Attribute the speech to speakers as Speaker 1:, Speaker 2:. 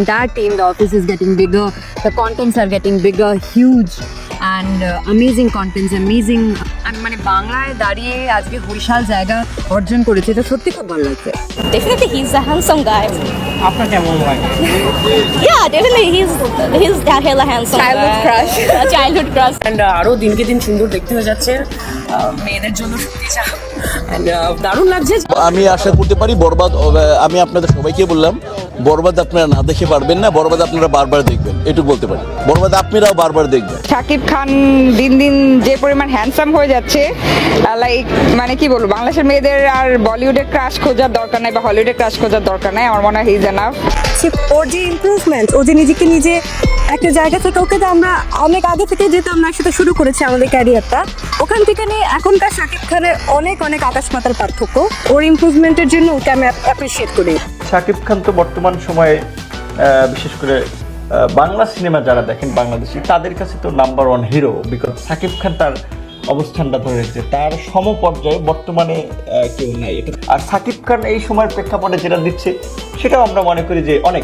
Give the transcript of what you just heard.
Speaker 1: entire team. The office is getting bigger. The contents are getting bigger, huge. And uh, amazing contents, amazing. আমি মানে বাংলায় দাঁড়িয়ে আজকে বৈশাল জায়গা অর্জন করেছে এটা সত্যি খুব ভালো লাগছে
Speaker 2: Definitely, he's a handsome guy.
Speaker 3: আপনার কেমন লাগে
Speaker 1: crush.
Speaker 4: অ্যান্ড দিনকে দিন সুন্দর দেখতে হয়ে যাচ্ছে মেয়েদের জন্য সত্যি অ্যান্ড দারুণ লাগছে।
Speaker 5: আমি আশা করতে পারি বরবাদ আমি আপনাদের সবাইকে বললাম বরবাদ আপনারা না দেখে পারবেন না বরবাদ আপনারা বারবার দেখবেন। এটুকু বলতে পারি। বরবাদ আপনারাও বারবার দেখবেন।
Speaker 6: শাকিব খান দিন দিন যে পরিমাণ হ্যান্ডসাম হয়ে যাচ্ছে লাইক মানে কি বলব বাংলাদেশের মেয়েদের আর বলিউডে ক্রাশ খোঁজার দরকার নাই বা হলিউডে ক্রাশ খোঁজার দরকার নাই। আমার মনে হয় হিজ এনাফ
Speaker 7: সে- ওর যে ইমপ্রুভমেন্ট ও যে নিজেকে নিজে একটা জায়গা থেকে ওকে তো আমরা অনেক আগে থেকে যেহেতু আমরা একসাথে শুরু করেছি আমাদের ক্যারিয়ারটা ওখান থেকে নিয়ে এখনকার শাকিব খানের অনেক অনেক আকাশ মাতার পার্থক্য। ওর ইমপ্রুভমেন্টের জন্য ওকে আমি অ্যাপ্রিসিয়েট করি।
Speaker 8: শাকিব খান তো বর্তমান সময়ে বিশেষ করে আহ, বাংলা সিনেমা যারা দেখেন বাংলাদেশি তাদের কাছে তো number one hero because Shakib Khan তার অবস্থানটা ধরে রেখেছে। তার সমপর্যায়ে বর্তমানে কেউ নাই। আর সাকিব খান এই সময়ের প্রেক্ষাপটে যেটা দিচ্ছে, সেটাও আমরা মনে করি যে অনেক।